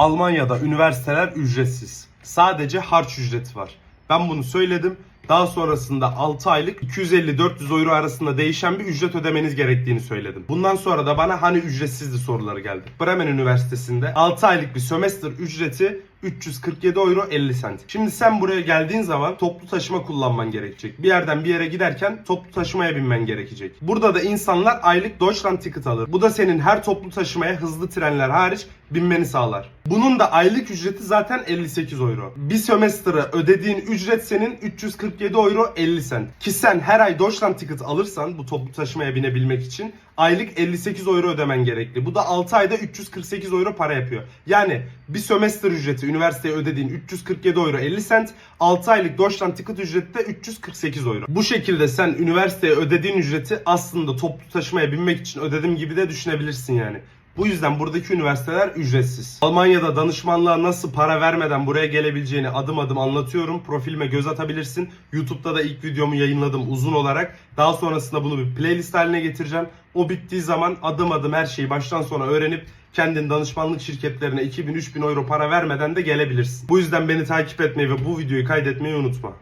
Almanya'da üniversiteler ücretsiz. Sadece harç ücreti var. Ben bunu söyledim. Daha sonrasında 6 aylık 250-400 euro arasında değişen bir ücret ödemeniz gerektiğini söyledim. Bundan sonra da bana hani ücretsizdi soruları geldi. Bremen Üniversitesi'nde 6 aylık bir sömestr ücreti 347 euro 50 sent. Şimdi sen buraya geldiğin zaman toplu taşıma kullanman gerekecek. Bir yerden bir yere giderken toplu taşımaya binmen gerekecek. Burada da insanlar aylık Deutschland ticket alır. Bu da senin her toplu taşımaya hızlı trenler hariç binmeni sağlar. Bunun da aylık ücreti zaten 58 euro. Bir sömestre ödediğin ücret senin 347 euro 50 sent. Ki sen her ay Deutschland ticket alırsan bu toplu taşımaya binebilmek için aylık 58 euro ödemen gerekli. Bu da 6 ayda 348 euro para yapıyor. Yani bir sömestr ücreti üniversiteye ödediğin 347 euro 50 sent, 6 aylık Deutschland ticket ücreti de 348 euro. Bu şekilde sen üniversiteye ödediğin ücreti aslında toplu taşımaya binmek için ödedim gibi de düşünebilirsin yani. Bu yüzden buradaki üniversiteler ücretsiz. Almanya'da danışmanlığa nasıl para vermeden buraya gelebileceğini adım adım anlatıyorum. Profilime göz atabilirsin. YouTube'da da ilk videomu yayınladım uzun olarak. Daha sonrasında bunu bir playlist haline getireceğim. O bittiği zaman adım adım her şeyi baştan sona öğrenip kendin danışmanlık şirketlerine 2000-3000 euro para vermeden de gelebilirsin. Bu yüzden beni takip etmeyi ve bu videoyu kaydetmeyi unutma.